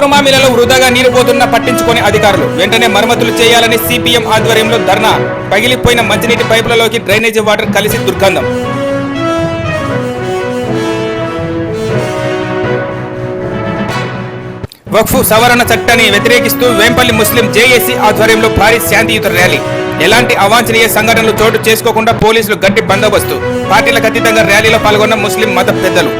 పూర్వమామిలలో వృధాగా నీరు పోతున్నా పట్టించుకొని అధికారులు. వెంటనే మరమ్మతులు చేయాలని సిపిఎం ఆధ్వర్యంలో ధర్నా పగిలిపోయిన మంచినీటి పైపులలోకి డ్రైనేజీ వాటర్ కలిసి దుర్గంధం. వక్ఫ్ సవరణ చట్టాన్ని వ్యతిరేకిస్తూ వేంపల్లి ముస్లిం జేఏసీ ఆధ్వర్యంలో భారీ శాంతియుత ర్యాలీ. ఎలాంటి అవాంఛనీయ సంఘటనలు చోటు చేసుకోకుండా పోలీసులు గట్టి బందోబస్తు. పార్టీలకు అతీతంగా ర్యాలీలో పాల్గొన్న ముస్లిం మత పెద్దలు.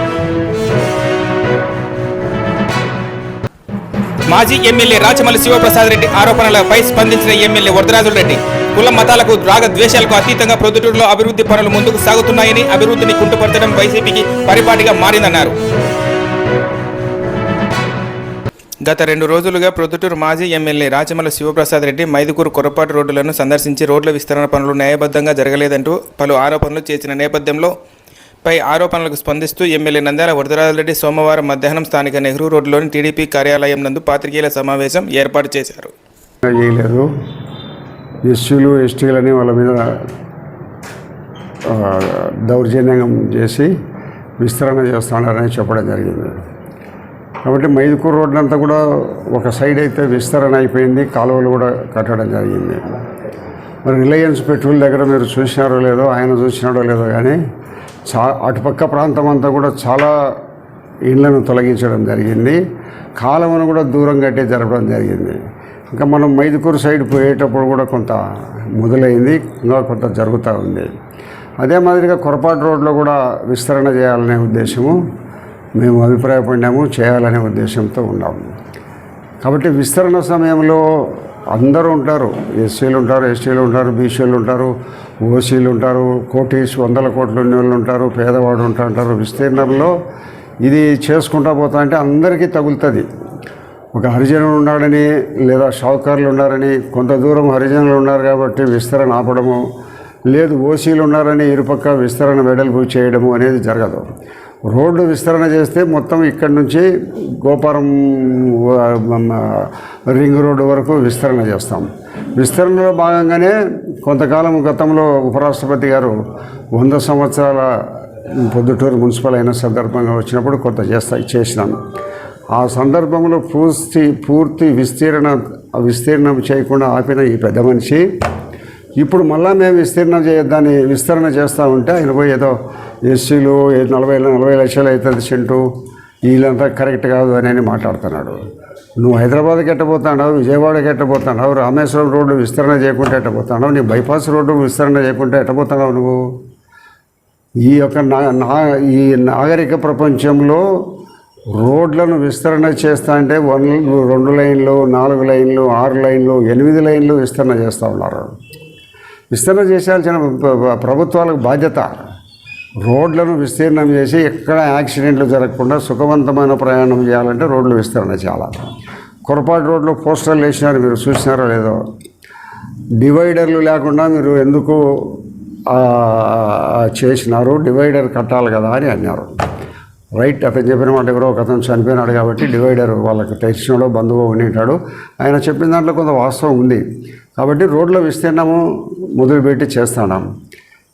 మాజీ ఎమ్మెల్యే రాచమల్లి శివప్రసాద్ రెడ్డి ఆరోపణలపై స్పందించిన ఎమ్మెల్యే వరదరాజుల రెడ్డి కుల మతాలకు రాగ ద్వేషాలకు అతీతంగా ప్రొద్దుటూరులో అభివృద్ధి పనులు ముందుకు సాగుతున్నాయని అభివృద్ధిని కుంటుపరచడం వైసీపీకి పరిపాటిగా మారిందన్నారు. గత రెండు రోజులుగా ప్రొద్దుటూరు మాజీ ఎమ్మెల్యే రాచమల్ల శివప్రసాద్ రెడ్డి మైదుకూరు కొరపాటు రోడ్డులను సందర్శించి రోడ్ల విస్తరణ పనులు న్యాయబద్ధంగా జరగలేదంటూ పలు ఆరోపణలు చేసిన నేపథ్యంలో పై ఆరోపణలకు స్పందిస్తూ ఎమ్మెల్యే నంద్యాల వరదరాజరెడ్డి సోమవారం మధ్యాహ్నం స్థానిక నెహ్రూ రోడ్డులోని టీడీపీ కార్యాలయం నందు పాత్రికేయుల సమావేశం ఏర్పాటు చేశారు. చేయలేదు. ఎస్సీలు ఎస్టీలని వాళ్ళ మీద దౌర్జన్యం చేసి విస్తరణ చేస్తున్నారని చెప్పడం జరిగింది. కాబట్టి మైదుకూరు రోడ్డు అంతా కూడా ఒక సైడ్ అయితే విస్తరణ అయిపోయింది కాలువలు కూడా కట్టడం జరిగింది. మరి రిలయన్స్ పెట్రోల్ దగ్గర మీరు చూసినారో లేదో ఆయన చూసినాడో లేదో కానీ చా అటుపక్క ప్రాంతం అంతా కూడా చాలా ఇండ్లను తొలగించడం జరిగింది. కాలువను కూడా దూరం కట్టే జరపడం జరిగింది. ఇంకా మనం మైదుకూరు సైడ్ పోయేటప్పుడు కూడా కొంత మొదలైంది. ఇంకా కొంత జరుగుతూ ఉంది. అదే మాదిరిగా కొరపాటు రోడ్లో కూడా విస్తరణ చేయాలనే ఉద్దేశము మేము అభిప్రాయపడినాము చేయాలనే ఉద్దేశంతో ఉన్నాము. కాబట్టి విస్తరణ సమయంలో అందరూ ఉంటారు. ఎస్సీలు ఉంటారు ఎస్టీలు ఉంటారు బీసీలు ఉంటారు ఓసీలు ఉంటారు కోటీస్ వందల కోట్లు ఉన్న వాళ్ళు ఉంటారు పేదవాడు ఉంటా ఉంటారు. విస్తీర్ణంలో ఇది చేసుకుంటా పోతా అంటే అందరికీ తగులుతుంది. ఒక హరిజనుడు ఉన్నాడని లేదా షావుకారులు ఉన్నారని కొంత దూరం హరిజనులు ఉన్నారు కాబట్టి విస్తరణ ఆపడము లేదు ఓసీలు ఉన్నారని ఇరుపక్క విస్తరణ వెడల్పు చేయడము అనేది జరగదు. రోడ్డు విస్తరణ చేస్తే మొత్తం ఇక్కడి నుంచి గోపురం రింగ్ రోడ్డు వరకు విస్తరణ చేస్తాం. విస్తరణలో భాగంగానే కొంతకాలం గతంలో ఉపరాష్ట్రపతి గారు వంద సంవత్సరాల పొద్దుటూరు మున్సిపల్ అయిన సందర్భంగా వచ్చినప్పుడు కొంత చేస్తా చేసినాను. ఆ సందర్భంలో పూర్తి పూర్తి విస్తీర్ణ విస్తీర్ణం చేయకుండా ఆపిన ఈ పెద్ద మనిషి ఇప్పుడు మళ్ళా మేము విస్తీర్ణం చేయొద్దని విస్తరణ చేస్తూ ఉంటే ఆయన పోయి ఏదో ఎస్సీలు నలభై నలభై లక్షలు అవుతుంది చింటూ వీళ్ళంతా కరెక్ట్ కాదు అని అని మాట్లాడుతున్నాడు. నువ్వు హైదరాబాద్కి ఎట్టబోతున్నావు విజయవాడకి ఎట్టబోతున్నావు రామేశ్వరం రోడ్డు విస్తరణ చేయకుండా ఎట్టబోతున్నావు నీ బైపాస్ రోడ్డు విస్తరణ చేయకుంటే ఎట్టబోతున్నావు నువ్వు? ఈ యొక్క నా నా ఈ నాగరిక ప్రపంచంలో రోడ్లను విస్తరణ చేస్తా అంటే వన్ రెండు లైన్లు నాలుగు లైన్లు ఆరు లైన్లు ఎనిమిది లైన్లు విస్తరణ చేస్తూ ఉన్నారు. విస్తరణ చేయాల్సిన ప్రభుత్వాలకు బాధ్యత. రోడ్లను విస్తీర్ణం చేసి ఎక్కడ యాక్సిడెంట్లు జరగకుండా సుఖవంతమైన ప్రయాణం చేయాలంటే రోడ్లు విస్తరణ చేయాలి కొరపాటు రోడ్లు పోస్టర్లు వేసినారు మీరు చూసినారో లేదో. డివైడర్లు లేకుండా మీరు ఎందుకు చేసినారు? డివైడర్ కట్టాలి కదా అని అన్నారు. రైట్ అతను చెప్పిన మాట ఎవరో ఒక అతను చనిపోయినాడు కాబట్టి డివైడర్ వాళ్ళకి తెలిసినోడో బంధువు ఉండింటాడు. ఆయన చెప్పిన దాంట్లో కొంత వాస్తవం ఉంది. కాబట్టి రోడ్ల విస్తీర్ణము మొదలుపెట్టి చేస్తున్నాం.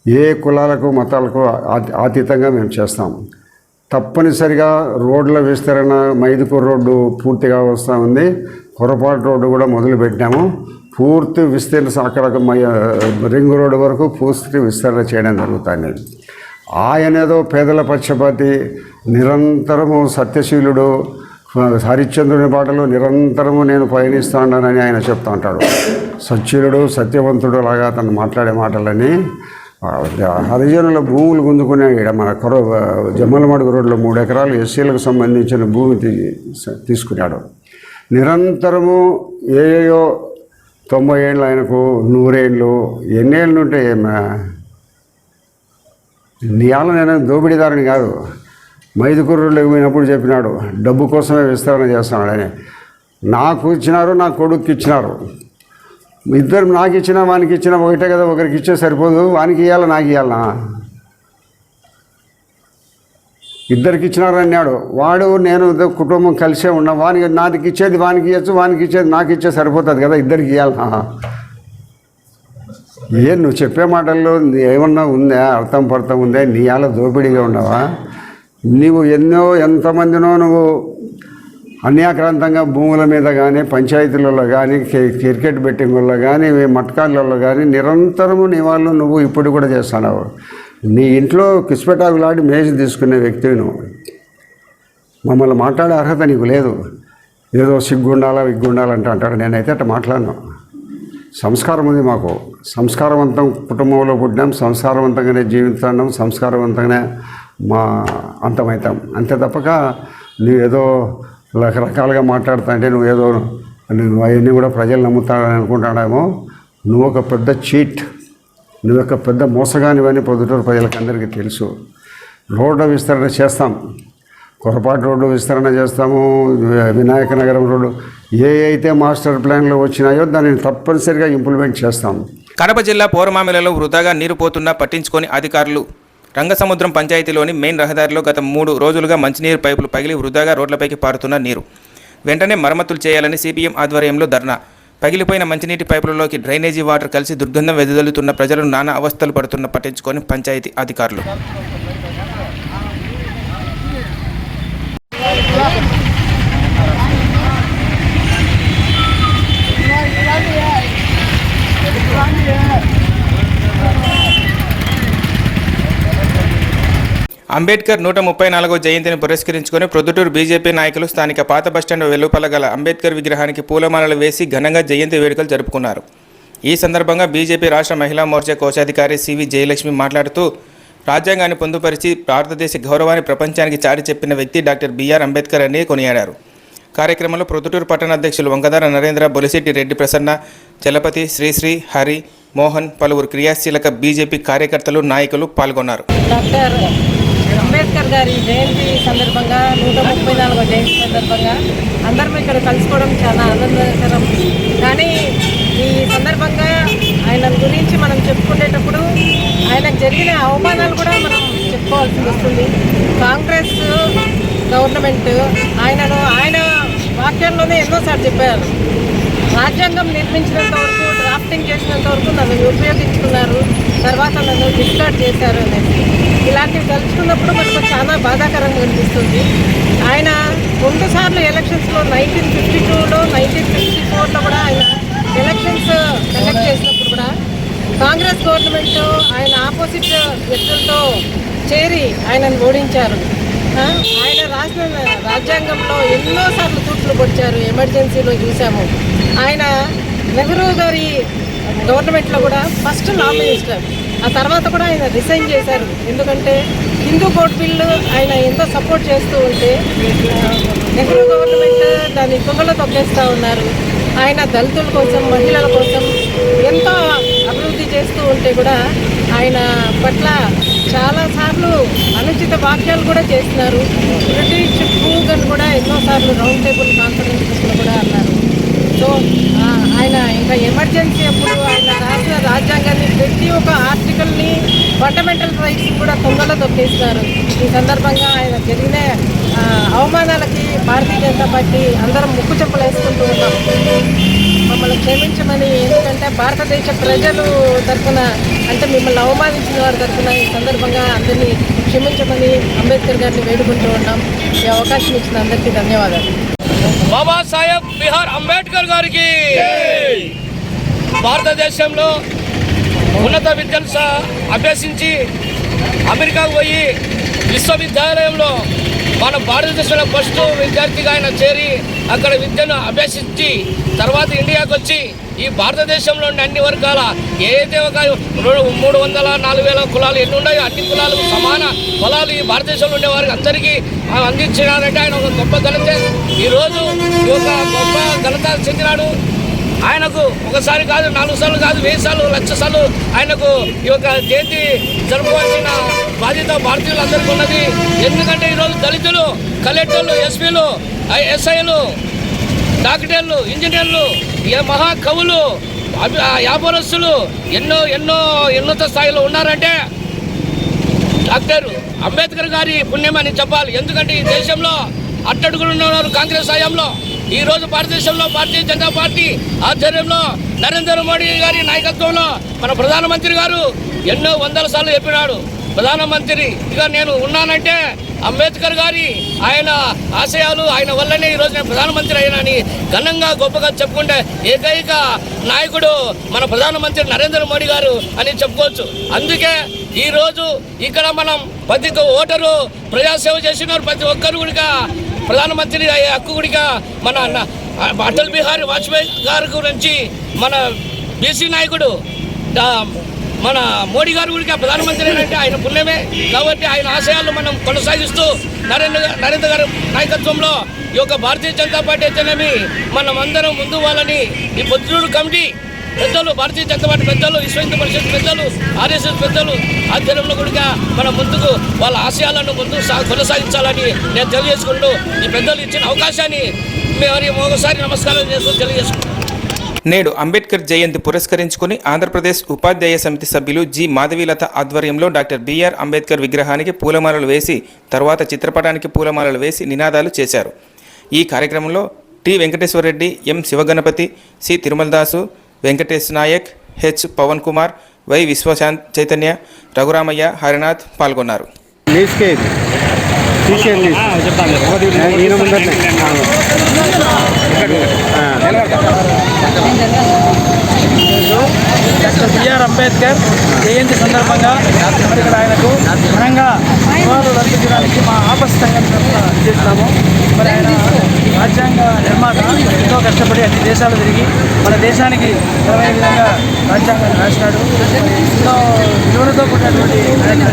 ఏ కులాలకు మతాలకు అతీ- అతీతంగా మేము చేస్తాం. తప్పనిసరిగా రోడ్ల విస్తరణ మైదుకూరు రోడ్డు పూర్తిగా వస్తూ ఉంది. కొరపాటు రోడ్డు కూడా మొదలు పెట్టాము పూర్తి విస్తీర్ణ అక్కడ మై- రింగ్ రోడ్డు వరకు పూర్తి విస్తరణ చేయడం జరుగుతుంది. ఆయనేదో పేదల పక్షపాతి నిరంతరము సత్యశీలుడు హరిశ్చంద్రుని పాటలు నిరంతరము నేను పయనిస్తానని ఆయన చెప్తా ఉంటాడు. సచ్చీరుడు సత్యవంతుడు లాగా అతను మాట్లాడే మాటలని హరిజనుల భూములు గుంజుకునే ఈడ మన కొర జమ్మలమడుగు రోడ్లో మూడు ఎకరాలు ఎస్సీలకు సంబంధించిన భూమి తీసుకున్నాడు. నిరంతరము ఏయో తొంభై ఏళ్ళు ఆయనకు నూరేళ్ళు ఎన్నేళ్ళు ఉంటే ఏమా నీయాల నేను దోపిడీదారుని కాదు. మైదుకూరులోకి పోయినప్పుడు చెప్పినాడు డబ్బు కోసమే విస్తరణ చేస్తున్నాడు అని. నాకు ఇచ్చినారు నా కొడుకు ఇచ్చినారు. ఇద్దరు నాకు ఇచ్చినా వానికి ఇచ్చిన ఒకటే కదా ఒకరికి ఇచ్చే సరిపోదు వానికి ఇవ్వాలి నాకు ఇవ్వాలనా ఇద్దరికి ఇచ్చినారు అన్నాడు. వాడు నేను కుటుంబం కలిసే ఉన్నా. వానికి నాకి ఇచ్చేది వానికి ఇవ్వచ్చు వానికి ఇచ్చేది నాకు ఇచ్చే సరిపోతుంది కదా ఇద్దరికి ఇవ్వాలనా ఏ నువ్వు చెప్పే మాటల్లో ఏమన్నా ఉందా? అర్థం పర్థం ఉందా? నీ అలా దోపిడీగా ఉన్నావా? నీవు ఎన్నో ఎంతమందినో నువ్వు అన్యాక్రాంతంగా భూముల మీద కానీ పంచాయతీలలో కానీ క్రికెట్ బెట్టింగుల్లో కానీ మట్కాళ్ళల్లో కానీ నిరంతరము నీ వాళ్ళు నువ్వు ఇప్పుడు కూడా చేస్తున్నావు. నీ ఇంట్లో కిస్పెటాగులాడి మేజ్ తీసుకునే వ్యక్తివి నువ్వు. మమ్మల్ని మాట్లాడే అర్హత నీకు లేదు. ఏదో సిగ్గుండాలా విగ్గుండాలంటే అంటాడు. నేనైతే అట్లా మాట్లాడను. సంస్కారం ఉంది మాకు. సంస్కారవంతం కుటుంబంలో పుట్టినాం. సంస్కారవంతంగానే జీవిస్తున్నాం. సంస్కారవంతంగానే మా అంతమవుతాం అంతే తప్పక నువ్వు ఏదో రకరకాలుగా మాట్లాడుతా అంటే నువ్వు ఏదో నువ్వు అవన్నీ కూడా ప్రజలు నమ్ముతాడని అనుకుంటాడేమో. నువ్వు ఒక పెద్ద చీట్. నువ్వు ఒక పెద్ద మోసగానివని పొద్దుటూరు ప్రజలకు అందరికీ తెలుసు. రోడ్ల విస్తరణ చేస్తాం. కొరపాటు రోడ్డు విస్తరణ చేస్తాము. వినాయక నగరం రోడ్డు ఏ అయితే మాస్టర్ ప్లాన్లు వచ్చినాయో దానిని తప్పనిసరిగా ఇంప్లిమెంట్ చేస్తాం. కడప జిల్లా పోరమామిలలో వృధాగా నీరు పోతున్నా పట్టించుకొని అధికారులు రంగసముద్రం పంచాయతీలోని మెయిన్ రహదారిలో గత మూడు రోజులుగా మంచినీరు పైపులు పగిలి వృధాగా రోడ్లపైకి పారుతున్న నీరు. వెంటనే మరమ్మతులు చేయాలని సిపిఎం ఆధ్వర్యంలో ధర్నా. పగిలిపోయిన మంచినీటి పైపులలోకి డ్రైనేజీ వాటర్ కలిసి దుర్గంధం వెదజల్లుతున్న ప్రజలు నానా అవస్థలు పడుతున్న పట్టించుకొని పంచాయతీ అధికారులు. అంబేద్కర్ నూట ముప్పై నాలుగో జయంతిని పురస్కరించుకుని ప్రొద్దుటూరు బీజేపీ నాయకులు స్థానిక పాత బస్టాండ్ వెలుపల గల అంబేద్కర్ విగ్రహానికి పూలమాలలు వేసి ఘనంగా జయంతి వేడుకలు జరుపుకున్నారు. ఈ సందర్భంగా బీజేపీ రాష్ట్ర మహిళా మోర్చా కోశాధికారి సివి జయలక్ష్మి మాట్లాడుతూ రాజ్యాంగాన్ని పొందుపరిచి భారతదేశ గౌరవాన్ని ప్రపంచానికి చాటి చెప్పిన వ్యక్తి డాక్టర్ బిఆర్ అంబేద్కర్ అని కొనియాడారు. కార్యక్రమంలో ప్రొద్దుటూరు పట్టణ అధ్యక్షులు వంగదార నరేంద్ర బొలిశెట్టి రెడ్డి ప్రసన్న చలపతి శ్రీశ్రీ హరి మోహన్ పలువురు క్రియాశీలక బీజేపీ కార్యకర్తలు నాయకులు పాల్గొన్నారు. డాక్టర్ అంబేద్కర్ గారి జయంతి సందర్భంగా నూట ముప్పై నాలుగో జయంతి సందర్భంగా అందరం ఇక్కడ కలుసుకోవడం చాలా ఆనందకరం. కానీ ఈ సందర్భంగా ఆయన గురించి మనం చెప్పుకునేటప్పుడు ఆయనకు జరిగిన అవమానాలు కూడా మనం చెప్పుకోవాల్సి వస్తుంది. కాంగ్రెస్ గవర్నమెంట్ ఆయనను ఆయన వాక్యాల్లోనే ఎన్నోసార్లు చెప్పారు. రాజ్యాంగం నిర్మించినంత వరకు డ్రాఫ్టింగ్ చేసినంత వరకు నన్ను ఉపయోగించుకున్నారు. తర్వాత నన్ను డిస్కార్డ్ చేశారు అనేసి. ఇలాంటివి తలుచుకున్నప్పుడు మనకు చాలా బాధాకరంగా అనిపిస్తుంది. ఆయన రెండు సార్లు ఎలక్షన్స్లో నైన్టీన్ ఫిఫ్టీ టూలో నైన్టీన్ ఫిఫ్టీ ఫోర్లో కూడా ఆయన ఎలక్షన్స్ కండక్ట్ చేసినప్పుడు కూడా కాంగ్రెస్ గవర్నమెంట్ ఆయన ఆపోజిట్ వ్యక్తులతో చేరి ఆయనను ఓడించారు. ఆయన రాసిన రాజ్యాంగంలో ఎన్నోసార్లు తూట్లు పొడిచారు. ఎమర్జెన్సీలో చూసాము. ఆయన నెహ్రూ గారి గవర్నమెంట్లో కూడా ఫస్ట్ లా మినిస్టర్. ఆ తర్వాత కూడా ఆయన రిసైన్ చేశారు. ఎందుకంటే హిందూ కోర్ట్ బిల్లు ఆయన ఎంతో సపోర్ట్ చేస్తూ ఉంటే నెహ్రూ గవర్నమెంట్ దాన్ని తుంగలో తొక్కేస్తూ ఉన్నారు. ఆయన దళితుల కోసం మహిళల కోసం ఎంతో అభివృద్ధి చేస్తూ ఉంటే కూడా ఆయన పట్ల చాలాసార్లు అనుచిత వాక్యాలు కూడా చేస్తున్నారు. బ్రిటిష్ కూగన్ కూడా ఎన్నోసార్లు రౌండ్ టేబుల్ కాన్ఫరెన్సెస్లో కూడా అన్నారు. సో ఆయన ఇంకా ఎమర్జెన్సీ అప్పుడు ఆయన రాసిన రాజ్యాంగాన్ని ప్రతి ఒక్క ఆర్టికల్ని ఫండమెంటల్ రైట్స్ కూడా తొందరలో తొక్కేస్తున్నారు ఈ సందర్భంగా ఆయన జరిగిన అవమానాలకి భారతీయ జనతా పార్టీ అందరం ముక్కు చెప్పులు వేసుకుంటూ ఉన్నాం. మమ్మల్ని క్షమించమని ఎందుకంటే భారతదేశ ప్రజలు తరఫున అంటే మిమ్మల్ని అవమానించిన వారి తరఫున ఈ సందర్భంగా అందరినీ క్షమించమని అంబేద్కర్ గారిని వేడుకుంటూ ఉన్నాం. ఈ అవకాశం ఇచ్చిన అందరికీ ధన్యవాదాలు. బాబాసాహెబ్ బిహార్ అంబేద్కర్ గారికి. భారతదేశంలో ఉన్నత విద్యను అభ్యసించి అమెరికాకు పోయి విశ్వవిద్యాలయంలో మన భారతదేశంలో ఫస్ట్ విద్యార్థిగా ఆయన చేరి అక్కడ విద్యను అభ్యసించి తర్వాత ఇండియాకు వచ్చి ఈ భారతదేశంలో అన్ని వర్గాల ఏదైతే ఒక మూడు వందల నాలుగు వేల కులాలు ఎన్ని ఉన్నాయో అన్ని కులాలకు సమాన కులాలు ఈ భారతదేశంలో ఉండే వారికి అందరికీ అందించినారంటే ఆయన ఒక గొప్ప ఘనత. ఈరోజు ఈ యొక్క గొప్ప ఘనత చెందినాడు. ఆయనకు ఒకసారి కాదు నాలుగు సార్లు కాదు వెయ్యి సార్లు లక్ష సార్లు ఆయనకు ఈ యొక్క జయంతి జరుపుకోవాల్సిన బాధ్యత భారతీయులందరికీ ఉన్నది. ఎందుకంటే ఈరోజు దళితులు కలెక్టర్లు ఎస్పీలు ఎస్ఐలు డాక్టర్లు ఇంజనీర్లు ఏ మహాకవులు అభి- వ్యాపారస్తులు ఎన్నో ఎన్నో ఉన్నత స్థాయిలో ఉన్నారంటే డాక్టర్ అంబేద్కర్ గారి పుణ్యమని చెప్పాలి. ఎందుకంటే ఈ దేశంలో అట్టడుగులు ఉన్నారు కాంగ్రెస్ హయాంలో ఈ రోజు భారతదేశంలో భారతీయ జనతా పార్టీ ఆధ్వర్యంలో నరేంద్ర మోడీ గారి నాయకత్వంలో మన ప్రధానమంత్రి గారు ఎన్నో వందల సార్లు చెప్పినాడు. ప్రధానమంత్రి ఇక నేను ఉన్నానంటే అంబేద్కర్ గారి ఆయన ఆశయాలు ఆయన వల్లనే ఈరోజు నేను ప్రధానమంత్రి అయినాని ఘనంగా గొప్పగా చెప్పుకుంటే ఏకైక నాయకుడు మన ప్రధానమంత్రి నరేంద్ర మోడీ గారు అని చెప్పుకోవచ్చు. అందుకే ఈరోజు ఇక్కడ మనం ప్రతి ఓటరు ప్రజాసేవ చేసినారు ప్రతి ఒక్కరు కూడా ప్రధానమంత్రి అయ్యే హక్కు కూడా మన అటల్ బిహారీ వాజ్పేయి గారి గురించి మన బీసీ నాయకుడు మన మోడీ గారు కూడా ప్రధానమంత్రి అంటే ఆయన పుణ్యమే. కాబట్టి ఆయన ఆశయాలు మనం కొనసాగిస్తూ నరేంద్ర నరేంద్ర గారి నాయకత్వంలో ఈ యొక్క భారతీయ జనతా పార్టీ అయితేనేమి మనం అందరం ముందు వాళ్ళని ఈ పొద్దుడు కమిటీ పెద్దలు భారతీయ జనతా పార్టీ పెద్దలు విశ్వ హిందూ పరిషత్ పెద్దలు ఆర్ఎస్ఎస్ పెద్దలు ఆధ్వర్యంలో కూడా మన ముందుకు వాళ్ళ ఆశయాలను ముందుకు సా కొనసాగించాలని నేను తెలియజేసుకుంటూ ఈ పెద్దలు ఇచ్చిన అవకాశాన్ని మరి ఒకసారి నమస్కారం చేస్తూ తెలియజేసుకుంటాం నేడు అంబేద్కర్ జయంతి పురస్కరించుకుని ఆంధ్రప్రదేశ్ ఉపాధ్యాయ సమితి సభ్యులు జి. మాధవీలత ఆధ్వర్యంలో డాక్టర్ బిఆర్ అంబేద్కర్ విగ్రహానికి పూలమాలలు వేసి తర్వాత చిత్రపటానికి పూలమాలలు వేసి నినాదాలు చేశారు. ఈ కార్యక్రమంలో T. Venkateswarareddy M. Sivaganapathi C. Tirumaladasu Venkatesh Nayak H. Pavan Kumar Y. Viswasanth Chaitanya Raghuramaiah Harinath పాల్గొన్నారు. తీసేయండి డాక్టర్ బిఆర్ అంబేద్కర్ జయంతి సందర్భంగా ఇక్కడ ఆయనకు ఘనంగా నివాళులు అర్పించడానికి మా ఆపస్ సంఘం మరి ఆయన రాజ్యాంగ నిర్మాత ఎంతో కష్టపడి అన్ని దేశాలు తిరిగి మన దేశానికి నిలవే విధంగా రాజ్యాంగాన్ని రాసినాడు. ఎన్నో విలువలతో కూడినటువంటి నాయకుడు ఆయన.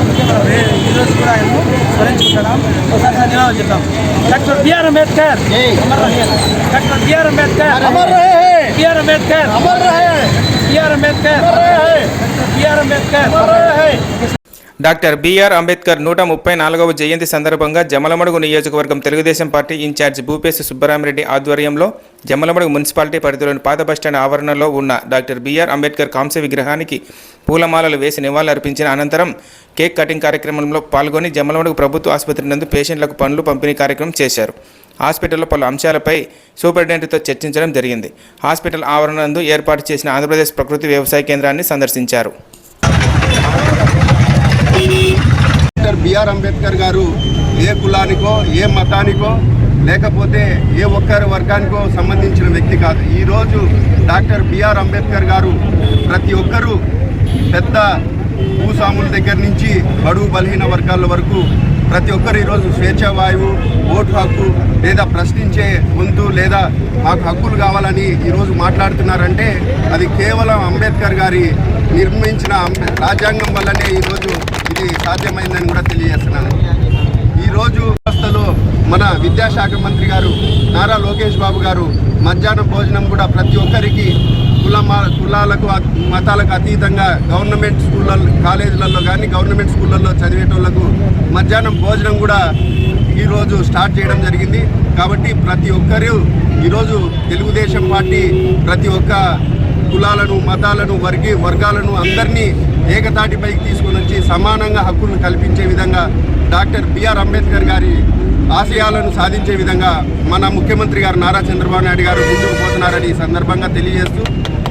అందుకే మనం రే- ఈరోజు కూడా ఆయన స్మరించుకుంటున్నాం. ఒకసారి ధన్యవాదాలు చెప్తాం. Doctor BR Ambedkar. అమర్ రహే. Doctor BR Ambedkar. BR Ambedkar. BR Ambedkar. BR Ambedkar doctor BR Ambedkar నూట ముప్పై నాలుగవ జయంతి సందర్భంగా జమలమడుగు నియోజకవర్గం తెలుగుదేశం పార్టీ ఇన్ఛార్జ్ భూపేశి సుబ్బరామిరెడ్డి ఆధ్వర్యంలో జమలమడుగు మున్సిపాలిటీ పరిధిలోని పాత బస్టాండ్ ఆవరణలో ఉన్న డాక్టర్ బీఆర్ అంబేద్కర్ కాంస్య విగ్రహానికి పూలమాలలు వేసి నివాళులర్పించిన అనంతరం కేక్ కటింగ్ కార్యక్రమంలో పాల్గొని జమలమడుగు ప్రభుత్వ ఆసుపత్రి నందు పేషెంట్లకు పనులు పంపిణీ కార్యక్రమం చేశారు. హాస్పిటల్లో పలు అంశాలపై సూపరింటెండెంట్తో చర్చించడం జరిగింది. హాస్పిటల్ ఆవరణ నందు ఏర్పాటు చేసిన ఆంధ్రప్రదేశ్ ప్రకృతి వ్యవసాయ కేంద్రాన్ని సందర్శించారు. డాక్టర్ బిఆర్ అంబేద్కర్ గారు ఏ కులానికో ఏ మతానికో లేకపోతే ఏ ఒక్కరి వర్గానికో సంబంధించిన వ్యక్తి కాదు. ఈరోజు డాక్టర్ బిఆర్ అంబేద్కర్ గారు ప్రతి ఒక్కరూ పెద్ద భూస్వాముల దగ్గర నుంచి బడుగు బలహీన వర్గాల వరకు ప్రతి ఒక్కరు ఈరోజు స్వేచ్ఛావాయువు ఓటు హక్కు లేదా ప్రశ్నించే గొంతు లేదా మాకు హక్కులు కావాలని ఈరోజు మాట్లాడుతున్నారంటే అది కేవలం అంబేద్కర్ గారి నిర్మించిన రాజ్యాంగం వల్లనే ఈరోజు ఇది సాధ్యమైందని కూడా తెలియజేస్తున్నాను. ఈరోజు వ్యవస్థలో మన విద్యాశాఖ మంత్రి గారు నారా లోకేష్ బాబు గారు మధ్యాహ్నం భోజనం కూడా ప్రతి ఒక్కరికి కుల మ- కులాలకు అ- మతాలకు అతీతంగా గవర్నమెంట్ స్కూళ్ళల్లో కాలేజీలలో కానీ గవర్నమెంట్ స్కూళ్ళల్లో చదివేటోళ్ళకు మధ్యాహ్నం భోజనం కూడా ఈరోజు స్టార్ట్ చేయడం జరిగింది. కాబట్టి ప్రతి ఒక్కరూ ఈరోజు తెలుగుదేశం పార్టీ ప్రతి ఒక్క కులాలను మతాలను వర్గీ వర్గాలను అందరినీ ఏకతాటిపైకి తీసుకొని వచ్చి సమానంగా హక్కులను కల్పించే విధంగా డాక్టర్ బిఆర్ అంబేద్కర్ గారి ఆశయాలను సాధించే విధంగా మన ముఖ్యమంత్రి గారు నారా చంద్రబాబు నాయుడు గారు ముందుకు పోతున్నారని ఈ సందర్భంగా తెలియజేస్తూ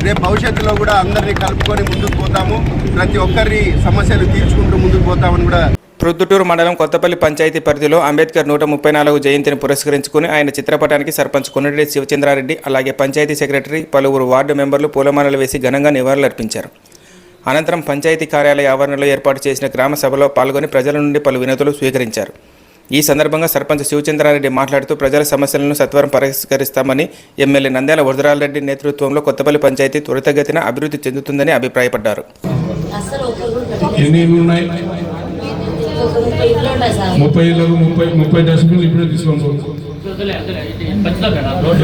రేపు భవిష్యత్తులో కూడా అందరినీ కలుపుకొని ముందుకు పోతాము. ప్రతి ఒక్కరి సమస్యలు తీర్చుకుంటూ ముందుకు పోతామని కూడా ప్రొద్దుటూరు మండలం కొత్తపల్లి పంచాయతీ పరిధిలో అంబేద్కర్ నూట ముప్పై నాలుగు జయంతిని పురస్కరించుకుని ఆయన చిత్రపటానికి సర్పంచ్ కొన్నరెడ్డి శివచంద్రారెడ్డి అలాగే పంచాయతీ సెక్రటరీ పలువురు వార్డు మెంబర్లు పూలమాలలు వేసి ఘనంగా నివాళులర్పించారు. అనంతరం పంచాయతీ కార్యాలయ ఆవరణలో ఏర్పాటు చేసిన గ్రామ సభలో పాల్గొని ప్రజల నుండి పలు వినతులు స్వీకరించారు. ఈ సందర్భంగా సర్పంచ్ శివచంద్రారెడ్డి మాట్లాడుతూ ప్రజల సమస్యలను సత్వరం పరిష్కరిస్తామని ఎమ్మెల్యే నంద్యాల వరదరాలరెడ్డి నేతృత్వంలో కొత్తపల్లి పంచాయతీ త్వరితగతిన అభివృద్ధి చెందుతుందని అభిప్రాయపడ్డారు. ముప్పై ముప్పై ముప్పై డస్ట్బిన్లు ఇప్పుడే తీసుకోండి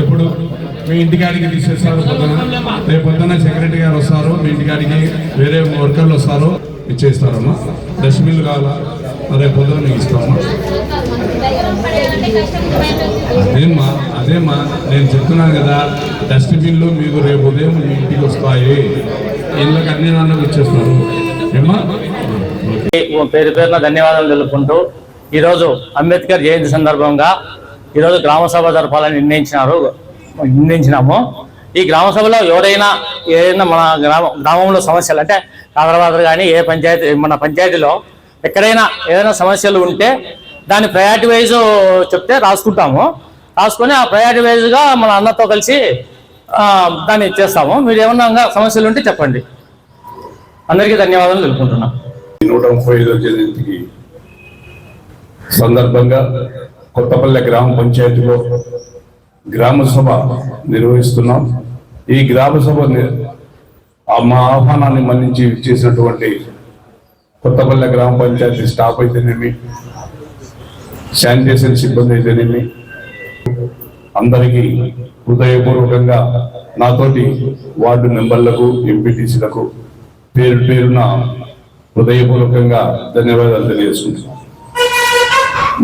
ఎప్పుడు? మీ ఇంటికాడికి తీసేస్తారు పొద్దున రేపు పొద్దున్న సెక్రటరీ గారు వస్తారు. మీ ఇంటికాడికి వేరే వర్కర్లు వస్తారు. ఇచ్చేస్తారమ్మా. డస్ట్బిన్లు కావాలా? రేపు పొద్దున మీకు ఇస్తామమ్మా. అదేమ్మా అదేమ్మా నేను చెప్తున్నాను కదా డస్ట్బిన్లు మీకు రేపు ఉదయం మీ ఇంటికి వస్తాయి. ఇళ్ళకి అన్ని నాన్నకు ఇచ్చేస్తారు. ఏమ్మా? పేరు పేరున ధన్యవాదాలు తెలుపుకుంటూ ఈరోజు అంబేద్కర్ జయంతి సందర్భంగా ఈరోజు గ్రామ సభ జరపాలని నిర్ణయించినారు. నిందించినాము. ఈ గ్రామ సభలో ఎవరైనా ఏదైనా మన గ్రామ గ్రామంలో సమస్యలు అంటే హైదరాబాద్ కానీ ఏ పంచాయతీ మన పంచాయతీలో ఎక్కడైనా ఏదైనా సమస్యలు ఉంటే దాన్ని ప్రయారిటీ వైజ్ చెప్తే రాసుకుంటాము. రాసుకొని ఆ ప్రయారిటీ వైజ్గా మన అన్నతో కలిసి దాన్ని చేస్తాము. మీరు ఏమన్నా సమస్యలు ఉంటే చెప్పండి. అందరికీ ధన్యవాదాలు తెలుపుకుంటున్నాం. నూట ముప్పై ఐదో జయంతికి సందర్భంగా కొత్తపల్లె గ్రామ పంచాయతీలో గ్రామ సభ నిర్వహిస్తున్నాం. ఈ గ్రామ సభ ని- ఆ మా ఆహ్వానాన్ని మన్నించి చేసినటువంటి కొత్తపల్లె గ్రామ పంచాయతీ స్టాఫ్ అయితేనేమి శానిటేషన్ సిబ్బంది అయితేనేమి అందరికీ హృదయపూర్వకంగా నాతోటి వార్డు మెంబర్లకు ఎంపీటీసీలకు పేరు పేరున హృదయపూర్వకంగా ధన్యవాదాలు తెలియజేసుకుంటున్నాను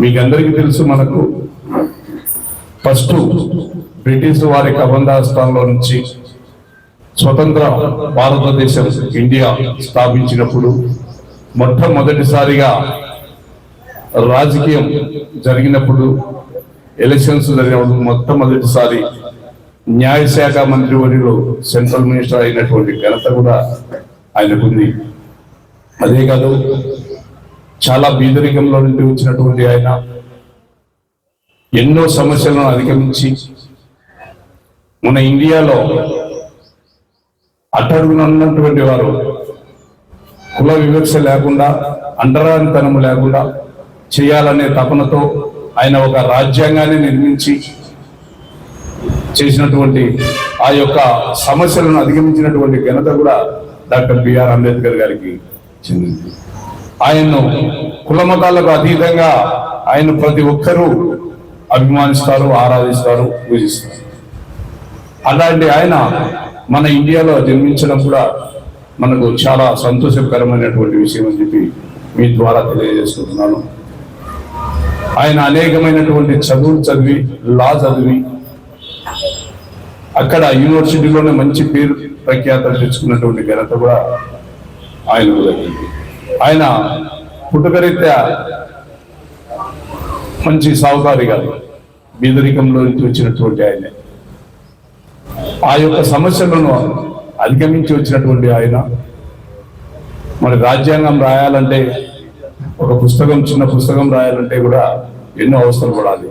మీకు అందరికీ తెలుసు మనకు ఫస్ట్ బ్రిటిష్ వారి కబంధాస్థానంలో నుంచి స్వతంత్ర భారతదేశం ఇండియా స్థాపించినప్పుడు మొట్టమొదటిసారిగా రాజకీయం జరిగినప్పుడు ఎలక్షన్స్ జరిగినప్పుడు మొట్టమొదటిసారి న్యాయశాఖ మంత్రి వరిలో సెంట్రల్ మినిస్టర్ అయినటువంటి ఘనత కూడా ఆయనకుంది. అదే కాదు చాలా బీదరికంలో నుండి వచ్చినటువంటి ఆయన ఎన్నో సమస్యలను అధిగమించి మన ఇండియాలో అట్టడుగున ఉన్నటువంటి వారు కుల వివక్ష లేకుండా అండరానితనం లేకుండా చేయాలనే తపనతో ఆయన ఒక రాజ్యాంగాన్ని నిర్మించి చేసినటువంటి ఆ యొక్క సమస్యలను అధిగమించినటువంటి ఘనత కూడా డాక్టర్ బిఆర్ అంబేద్కర్ గారికి చెందింది. ఆయన్ను కుల మతాలకు అతీతంగా ఆయన ప్రతి ఒక్కరూ అభిమానిస్తారు ఆరాధిస్తారు పూజిస్తారు. అలాంటి ఆయన మన ఇండియాలో జన్మించడం కూడా మనకు చాలా సంతోషకరమైనటువంటి విషయం అని చెప్పి మీ ద్వారా తెలియజేసుకుంటున్నాను. ఆయన అనేకమైనటువంటి చదువులు చదివి లా చదివి అక్కడ యూనివర్సిటీలోనే మంచి పేరు ప్రఖ్యాతలు తెచ్చుకున్నటువంటి ఘనత కూడా ఆయన దక్కింది ఆయన పుట్టుకరీత్యా మంచి సాహుకారి గారు. బీదరికంలో నుంచి వచ్చినటువంటి ఆయన. ఆ యొక్క సమస్యలను అధిగమించి వచ్చినటువంటి ఆయన. మరి రాజ్యాంగం రాయాలంటే ఒక పుస్తకం చిన్న పుస్తకం రాయాలంటే కూడా ఎన్నో అవసరం పడాలి.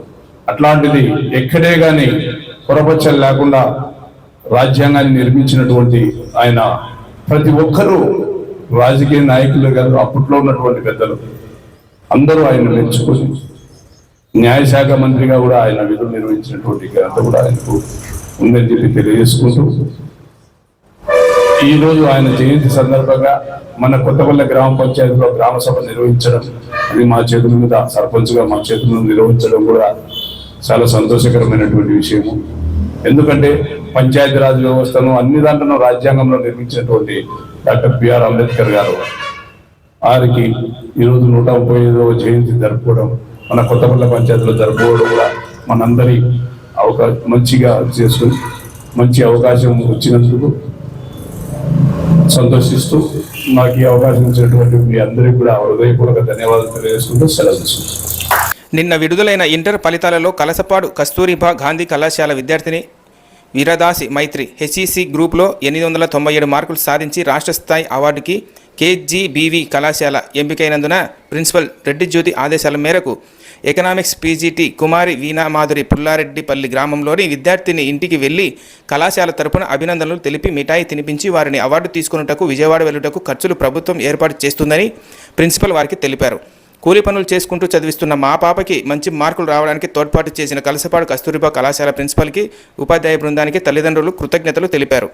అట్లాంటిది ఎక్కడే కానీ పొరపచ్చలు లేకుండా రాజ్యాంగాన్ని నిర్మించినటువంటి ఆయన ప్రతి ఒక్కరూ రాజకీయ నాయకులు కాదు అప్పట్లో ఉన్నటువంటి పెద్దలు అందరూ ఆయన మెచ్చుకొని న్యాయశాఖ మంత్రిగా కూడా ఆయన విధులు నిర్వహించినటువంటి ఘనత కూడా ఆయనకు ఉందని చెప్పి తెలియజేసుకుంటూ ఈ రోజు ఆయన జయంతి సందర్భంగా మన కొత్తపల్లి గ్రామ పంచాయతీలో గ్రామ సభ నిర్వహించడం అది మా చేతుల మీద సర్పంచ్గా మా చేతుల నిర్వహించడం కూడా చాలా సంతోషకరమైనటువంటి విషయము. ఎందుకంటే పంచాయతీరాజ్ వ్యవస్థను అన్ని దాంట్లో రాజ్యాంగంలో నిర్మించినటువంటి డాక్టర్ బిఆర్ అంబేద్కర్ గారు వారికి ఈరోజు నూట ముప్పై ఐదవ జయంతి జరుపుకోవడం మన కొత్తపల్లె పంచాయతీలో జరుపుకోవడం కూడా మనందరి అవకాశం మంచిగా చేసుకుని మంచి అవకాశం వచ్చినందుకు సంతోషిస్తూ నాకు ఈ అవకాశం ఇచ్చినటువంటి మీ అందరికీ కూడా హృదయపూర్వక ధన్యవాదాలు తెలియజేసుకుంటూ సెలవు తీసుకుంటాను నిన్న విడుదలైన ఇంటర్ ఫలితాలలో కలసపాడు కస్తూరిబా గాంధీ కళాశాల విద్యార్థిని వీరదాసి మైత్రి హెచ్ఈసి గ్రూప్లో ఎనిమిది వందల తొంభై ఏడు మార్కులు సాధించి రాష్ట్ర స్థాయి అవార్డుకి కేజీబీవి కళాశాల ఎంపికైనందున ప్రిన్సిపల్ రెడ్డి జ్యోతి ఆదేశాల మేరకు ఎకనామిక్స్ పీజీటీ కుమారి వీణా మాధురి పుల్లారెడ్డిపల్లి గ్రామంలోని విద్యార్థిని ఇంటికి వెళ్ళి కళాశాల తరపున అభినందనలు తెలిపి మిఠాయి తినిపించి వారిని అవార్డు తీసుకున్నటకు విజయవాడ వెళ్ళుటకు ఖర్చులు ప్రభుత్వం ఏర్పాటు చేస్తుందని ప్రిన్సిపల్ వారికి తెలిపారు. కూలి పనులు చేసుకుంటూ చదివిస్తున్న మా పాపకి మంచి మార్కులు రావడానికి తోడ్పాటు చేసిన కలసపాడు కస్తూరిబా కళాశాల ప్రిన్సిపల్కి ఉపాధ్యాయ బృందానికి తల్లిదండ్రులు కృతజ్ఞతలు తెలిపారు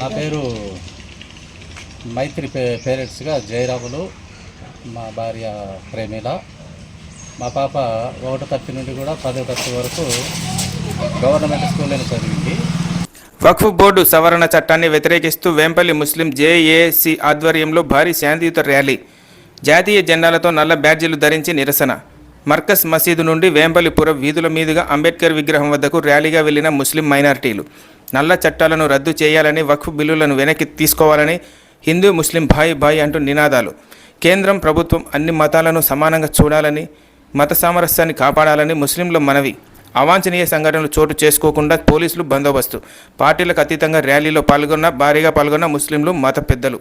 నా పేరు మైత్రి పే పేరెంట్స్గా జయరాములు మా భార్య ప్రేమిల మా పాప ఒకటో తరగతి నుండి కూడా పదో తరగతి వరకు గవర్నమెంట్ స్కూల్లో చదివింది. వక్ఫ్ బోర్డు సవరణ చట్టాన్ని వ్యతిరేకిస్తూ వేంపల్లి ముస్లిం జేఏసీ ఆధ్వర్యంలో భారీ శాంతియుత ర్యాలీ. జాతీయ జెండాలతో నల్ల బ్యాడ్జీలు ధరించి నిరసన. మర్కజ్ మసీదు నుండి వేంపల్లిపురం వీధుల మీదుగా అంబేద్కర్ విగ్రహం వద్దకు ర్యాలీగా వెళ్ళిన ముస్లిం మైనారిటీలు. నల్ల చట్టాలను రద్దు చేయాలని వక్ఫ్ బిల్లులను వెనక్కి తీసుకోవాలని హిందూ ముస్లిం భాయ్ భాయ్ అంటూ నినాదాలు. కేంద్రం ప్రభుత్వం అన్ని మతాలను సమానంగా చూడాలని మత సామరస్యాన్ని కాపాడాలని ముస్లింల మనవి. అవాంఛనీయ సంఘటనలు చోటు చేసుకోకుండా పోలీసులు బందోబస్తు. పార్టీలకు అతీతంగా ర్యాలీలో పాల్గొన్న భారీగా పాల్గొన్న ముస్లింలు మత పెద్దలు.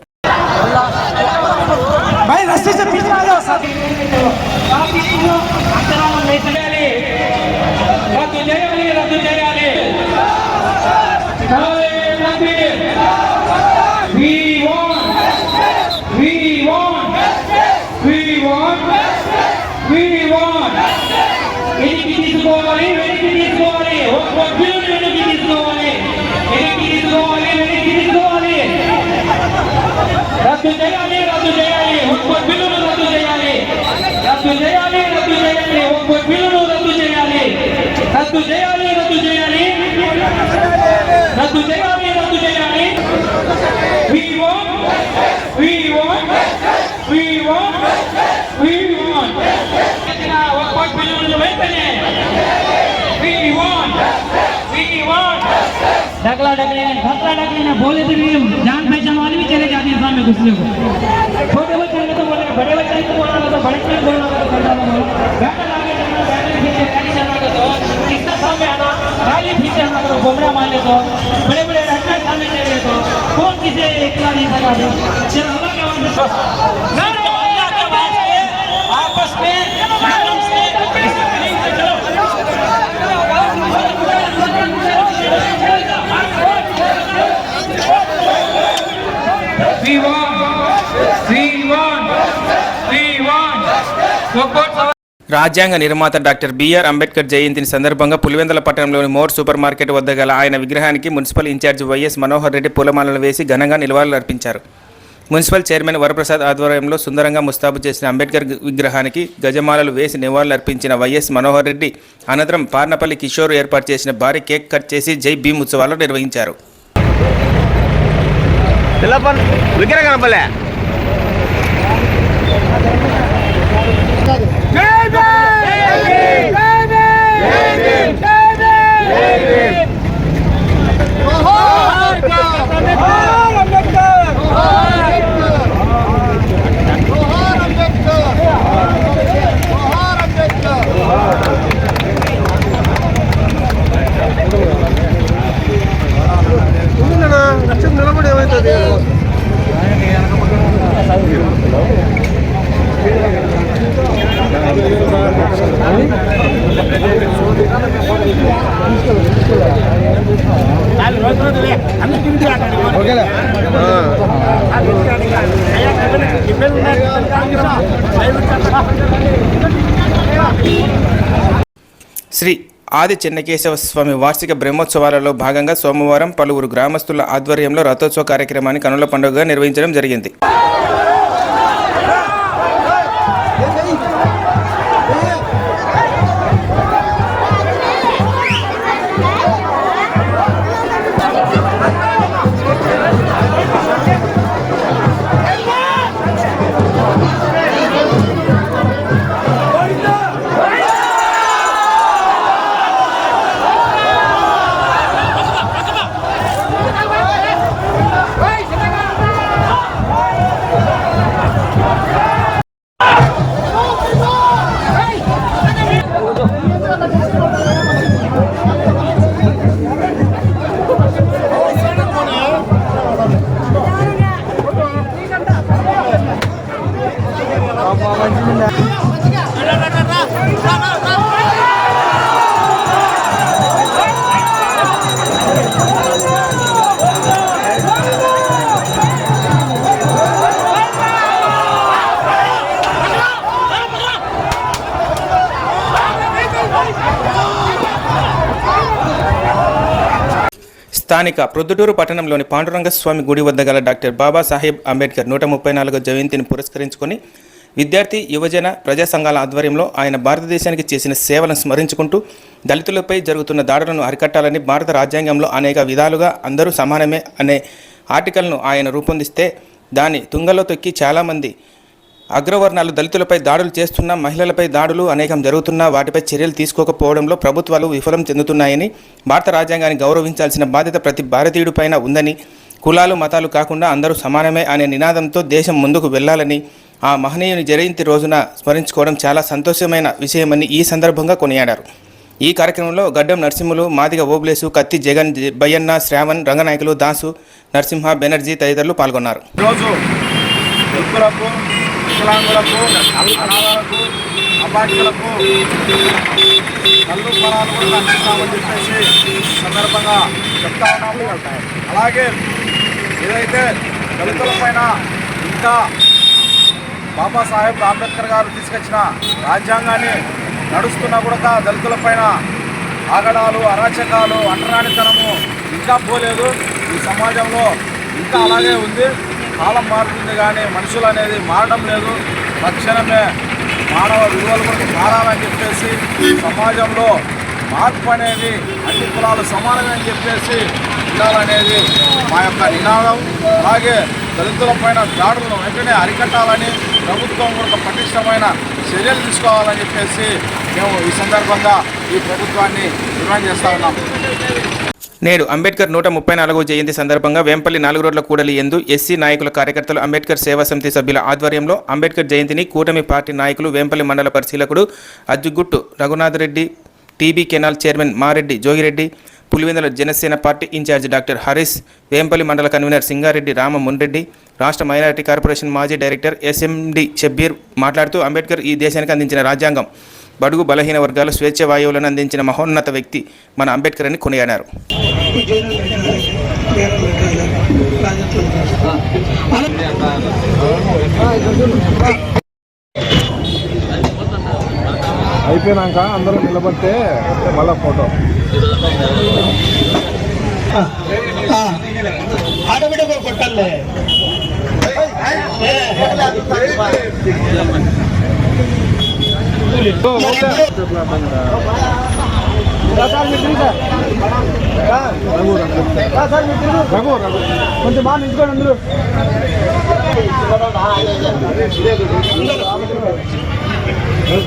రద్దు చేయాలి डगला डगले घपला डगले ना बोले तो भी जान पहचान वाले भी चले जाते हैं सामने घुसने को। छोटे बच्चे ने तो बोलेगा बड़े बच्चे को बोलना तो बड़े को तो तो बैठा बैठे पीछे चलना तो सामने आना पीछे तो मान तो बड़े बड़े सामने चले तो कौन किसे नहीं सका के आपस में రాజ్యాంగ నిర్మాత డాక్టర్ బిఆర్ అంబేద్కర్ జయంతిని సందర్భంగా పులివెందుల పట్టణంలోని మోర్ సూపర్ మార్కెట్ వద్ద గల ఆయన విగ్రహానికి municipal incharge YS Manohar Reddy పూలమాలలు వేసి ఘనంగా నివాళులు అర్పించారు. మున్సిపల్ చైర్మన్ వరప్రసాద్ ఆధ్వర్యంలో సుందరంగా ముస్తాబు చేసిన అంబేద్కర్ విగ్రహానికి గజమాలలు వేసి నివాళులు అర్పించిన వైఎస్ మనోహర్ రెడ్డి అనంతరం పార్నపల్లి కిషోర్ ఏర్పాటు చేసిన భారీ కేక్ కట్ చేసి జై భీమ్ ఉత్సవాలు నిర్వహించారు. విగ్రహం ఆది చెన్నకేశవ స్వామి వార్షిక బ్రహ్మోత్సవాలలో భాగంగా సోమవారం పలువురు గ్రామస్తుల ఆధ్వర్యంలో రథోత్సవ కార్యక్రమాన్ని కనుల పండుగగా నిర్వహించడం జరిగింది. స్థానిక ప్రొద్దుటూరు పట్టణంలోని పాండురంగస్వామి గుడి వద్ద గల డాక్టర్ బాబాసాహెబ్ అంబేద్కర్ నూట ముప్పై నాలుగో జయంతిని పురస్కరించుకొని విద్యార్థి యువజన ప్రజా సంఘాల ఆధ్వర్యంలో ఆయన భారతదేశానికి చేసిన సేవలను స్మరించుకుంటూ దళితులపై జరుగుతున్న దాడులను అరికట్టాలని భారత రాజ్యాంగంలో అనేక విధాలుగా అందరూ సమానమే అనే ఆర్టికల్ను ఆయన రూపొందిస్తే దాన్ని తుంగలో తొక్కి చాలామంది అగ్రవర్ణాలు దళితులపై దాడులు చేస్తున్న మహిళలపై దాడులు అనేకం జరుగుతున్నా వాటిపై చర్యలు తీసుకోకపోవడంలో ప్రభుత్వాలు విఫలం చెందుతున్నాయని భారత రాజ్యాంగాన్ని గౌరవించాల్సిన బాధ్యత ప్రతి భారతీయుడిపైన ఉందని కులాలు మతాలు కాకుండా అందరూ సమానమే అనే నినాదంతో దేశం ముందుకు వెళ్ళాలని ఆ మహనీయుని జయంతి రోజున స్మరించుకోవడం చాలా సంతోషమైన విషయమని ఈ సందర్భంగా కొనియాడారు. ఈ కార్యక్రమంలో గడ్డం నరసింహులు మాదిగ ఓబ్లేసు కత్తి జగన్ బయ్యన్న శ్రావణ్ రంగనాయకులు దాసు నరసింహ బెనర్జీ తదితరులు పాల్గొన్నారు. వికలాంగులకు అనాథాలకు అబాధ్యులకు కళ్ళు ఫలాలు కూడా అందిస్తామని చెప్పేసి సందర్భంగా చెప్తా ఉన్నాము. అలాగే ఏదైతే దళితుల పైన ఇంకా బాబాసాహెబ్ అంబేద్కర్ గారు తీసుకొచ్చిన రాజ్యాంగాన్ని నడుస్తున్నా కూడా దళితుల పైన ఆగడాలు అరాచకాలు అంటరానితనము ఇంకా పోలేదు. ఈ సమాజంలో ఇంకా అలాగే ఉంది. కాలం మారుతుంది కానీ మనుషులు అనేది మారడం లేదు. తక్షణమే మానవ విలువలు కూడా మారాలని చెప్పేసి సమాజంలో మార్పు అనేది అన్ని కులాలు సమానమే అని చెప్పేసి ఉండాలనేది మా యొక్క నినాదం. అలాగే దళితుల పైన దాడులను వెంటనే అరికట్టాలని ప్రభుత్వం కూడా పటిష్టమైన చర్యలు తీసుకోవాలని చెప్పేసి మేము ఈ సందర్భంగా ఈ ప్రభుత్వాన్ని డిమాండ్ చేస్తా ఉన్నాం. నేడు అంబేద్కర్ నూట ముప్పై నాలుగవ జయంతి సందర్భంగా వేంపల్లి నాలుగు రోడ్ల కూడలి ఎందు ఎస్సీ నాయకుల కార్యకర్తలు అంబేద్కర్ సేవా సమితి సభ్యుల ఆధ్వర్యంలో అంబేద్కర్ జయంతిని కూటమి పార్టీ నాయకులు వేంపల్లి మండల పరిశీలకుడు Ajjuguttu Raghunath Reddy TB canal chairman Mareddy Jogireddy Pulivendula Janasena party incharge doctor Harish Vempalli మండల కన్వీనర్ సింగారెడ్డి రామ మున్రెడ్డి రాష్ట్ర మైనారిటీ కార్పొరేషన్ మాజీ డైరెక్టర్ ఎస్ఎండి షబ్బీర్ మాట్లాడుతూ అంబేద్కర్ ఈ దేశానికి అందించిన రాజ్యాంగం. బడుగు బలహీన వర్గాలు స్వేచ్ఛ వాయువులను అందించిన మహోన్నత వ్యక్తి మన అంబేద్కర్ అని కొనియాడారు అయిపోయినాక అందరూ నిలబడితే మళ్ళా ఫోటో రఘు కొంచెం బాగా నించుకోండి అందరూ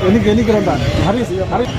ఎన్నిక ఎన్నిక రండి హరీష్ హరీష్